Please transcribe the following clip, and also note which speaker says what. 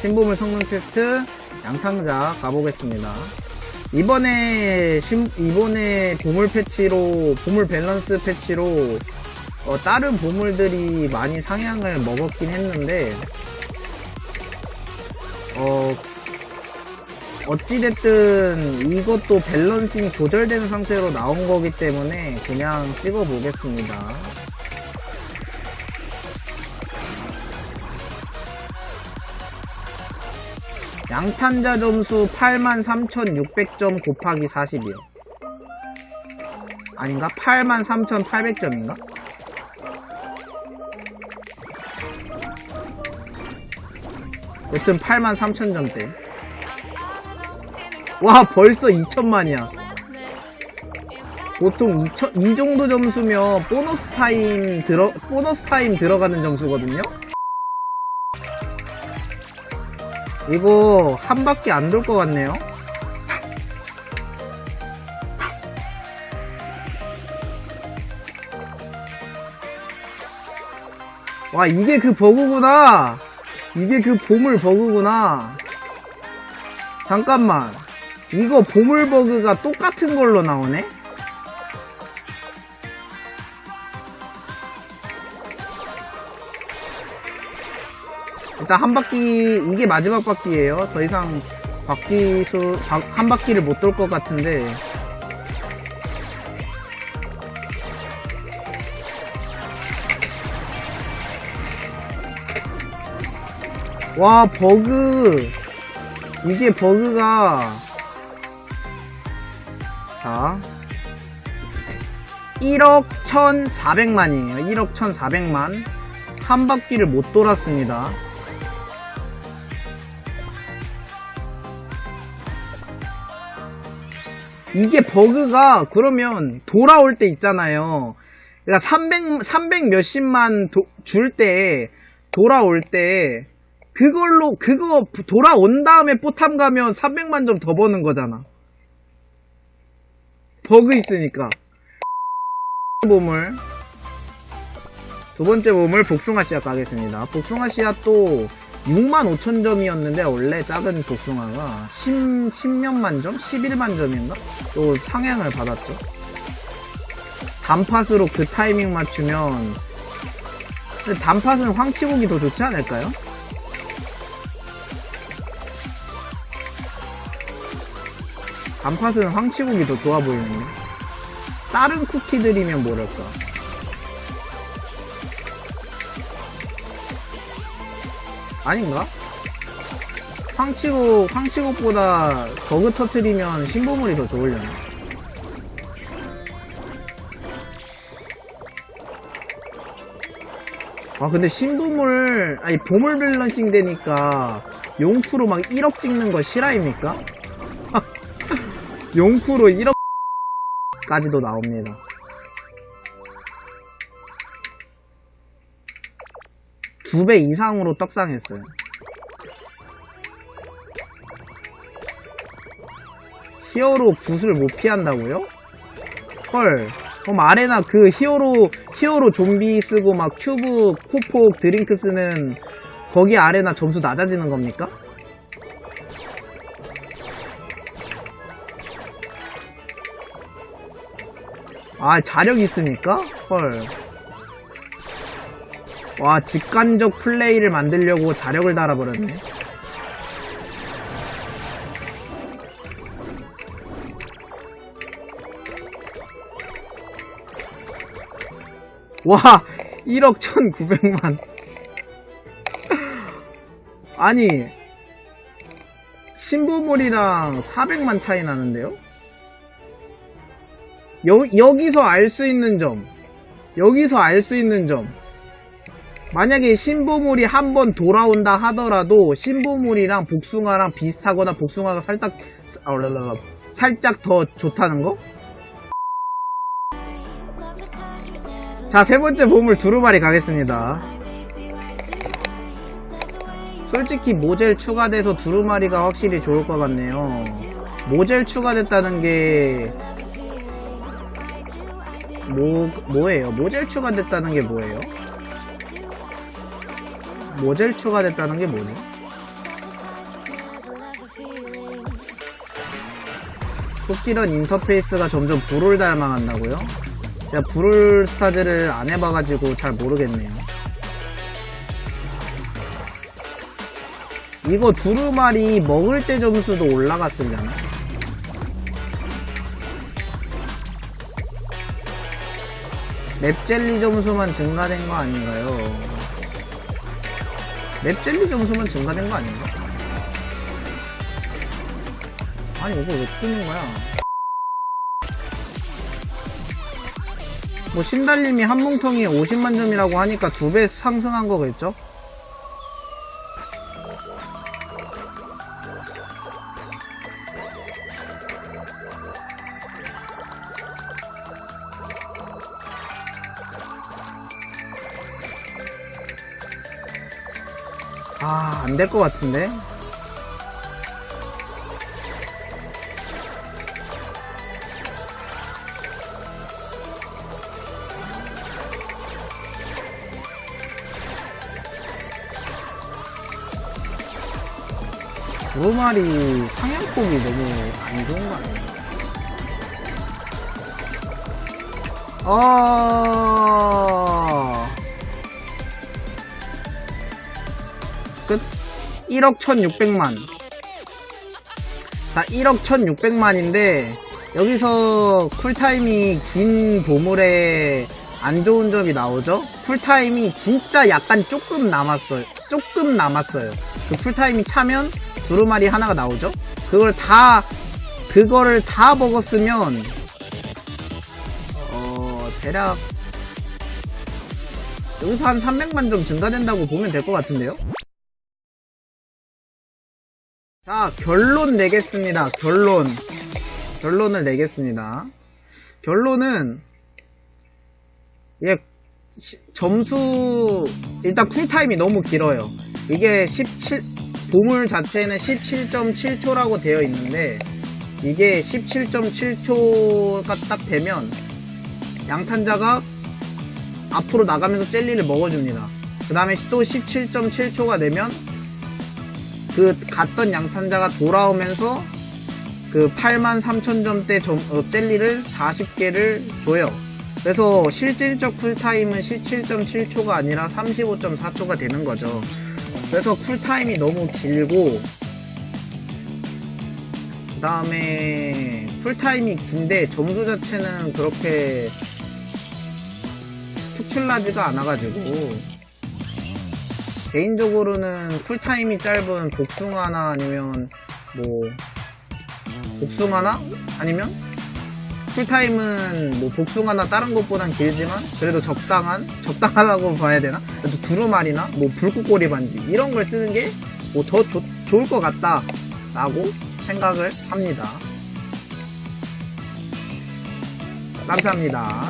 Speaker 1: 신보물 성능 테스트 양상자 가보겠습니다. 이번에 신, 이번에 보물 패치로 보물 밸런스 패치로 어, 다른 보물들이 많이 상향을 먹었긴 했는데 어 어찌됐든 이것도 밸런싱 조절된 상태로 나온 거기 때문에 그냥 찍어 보겠습니다. 양탄자 점수 83,600점 곱하기 40이요. 아닌가? 83,800점인가? 여튼 83,000점대. 와, 벌써 2천만이야. 보통 2, 이 정도 점수면 보너스 타임 들어, 보너스 타임 들어가는 점수거든요? 이거 한 바퀴 안 돌 것 같네요. 와, 이게 그 버그구나. 이게 그 보물 버그구나. 잠깐만. 이거 보물 버그가 똑같은 걸로 나오네? 일단 한 바퀴 이게 마지막 바퀴예요. 더 이상 바퀴 수한 바퀴를 못 돌 것 같은데 와 버그 이게 버그가 자 1억 1,400만이에요. 1억 1,400만 한 바퀴를 못 돌았습니다. 이게 버그가 그러면 돌아올 때 있잖아요. 그러니까 300, 300 몇십만 줄 때, 돌아올 때, 그걸로, 그거 돌아온 다음에 뽀탐 가면 300만 점 더 버는 거잖아. 버그 있으니까. 보물. 두 번째 보물 복숭아 씨앗 가겠습니다. 복숭아 씨앗도 6만 5천 점이었는데 원래 작은 복숭아가 10, 10년 만 점? 11만 점인가? 또 상향을 받았죠. 단팥으로 그 타이밍 맞추면 단팥은 황치고기 더 좋지 않을까요? 단팥은 황치고기 더 좋아 보이는데 다른 쿠키들이면 뭐랄까 아닌가? 황치고, 황치고보다 버그 터트리면 신보물이 더 좋으려나? 아, 근데 신보물, 아니, 보물 밸런싱 되니까 용프로 막 1억 찍는 거 실화입니까? 용프로 1억 까지도 나옵니다. 두 배 이상으로 떡상했어요. 히어로 굿을 못 피한다고요? 헐. 그럼 아레나 그 히어로, 히어로 좀비 쓰고 막 큐브, 코폭, 드링크 쓰는 거기 아레나 점수 낮아지는 겁니까? 아, 자력 있습니까? 헐. 와, 직관적 플레이를 만들려고 자력을 달아버렸네. 와, 1억 1,900만. 아니, 신보물이랑 400만 차이 나는데요? 여, 여기서 알 수 있는 점. 여기서 알 수 있는 점. 만약에 신보물이 한 번 돌아온다 하더라도 신보물이랑 복숭아랑 비슷하거나 복숭아가 살짝 아, 살짝 더 좋다는 거? 자, 세 번째 보물 두루마리 가겠습니다. 솔직히 모젤 추가돼서 두루마리가 확실히 좋을 것 같네요. 모젤 추가됐다는 게 뭐, 뭐예요? 모젤 추가됐다는 게 뭐예요? 모젤 추가됐다는 게 뭐죠? 토끼런 인터페이스가 점점 불을 닮아간다고요? 제가 불을 스타즈를 안 해봐가지고 잘 모르겠네요. 이거 두루마리 먹을 때 점수도 올라갔으려나? 맵젤리 점수만 증가된 거 아닌가요? 맵젤리 점수만 증가된 거 아닌가? 아니 이거 왜 뜨는 거야? 뭐 신달님이 한 뭉텅이에 50만 점이라고 하니까 두 배 상승한 거겠죠? 아, 안 될 것 같은데? 두루마리 상향폭이 너무 안 좋은 거 아니에요? 아, 끝. 1억 1600만. 자, 1억 1600만인데, 여기서 쿨타임이 긴 보물에 안 좋은 점이 나오죠? 쿨타임이 진짜 약간 조금 남았어요. 조금 남았어요. 그 쿨타임이 차면 두루마리 하나가 나오죠? 그걸 다, 그거를 다 먹었으면, 어, 대략, 여기서 한 300만 점 증가된다고 보면 될 것 같은데요? 자, 결론 내겠습니다. 결론. 결론을 내겠습니다. 결론은, 예, 시- 점수, 일단 쿨타임이 너무 길어요. 이게 17, 보물 자체는 17.7초라고 되어 있는데, 이게 17.7초가 딱 되면, 양탄자가 앞으로 나가면서 젤리를 먹어줍니다. 그 다음에 또 17.7초가 되면, 그 갔던 양탄자가 돌아오면서 그 8만 3천 점대 점, 어, 젤리를 40개를 줘요. 그래서 실질적 쿨타임은 17.7초가 아니라 35.4초가 되는 거죠. 그래서 쿨타임이 너무 길고 그 다음에 쿨타임이 긴데 점수 자체는 그렇게 특출나지가 않아가지고 개인적으로는 쿨타임이 짧은 복숭아나 아니면 뭐 복숭아나? 아니면 쿨타임은 뭐 복숭아나 다른 것보단 길지만 그래도 적당한 적당하다고 봐야 되나? 그래도 두루마리나 뭐 불꽃꼬리 반지 이런 걸 쓰는 게 뭐 더 좋을 것 같다 라고 생각을 합니다. 감사합니다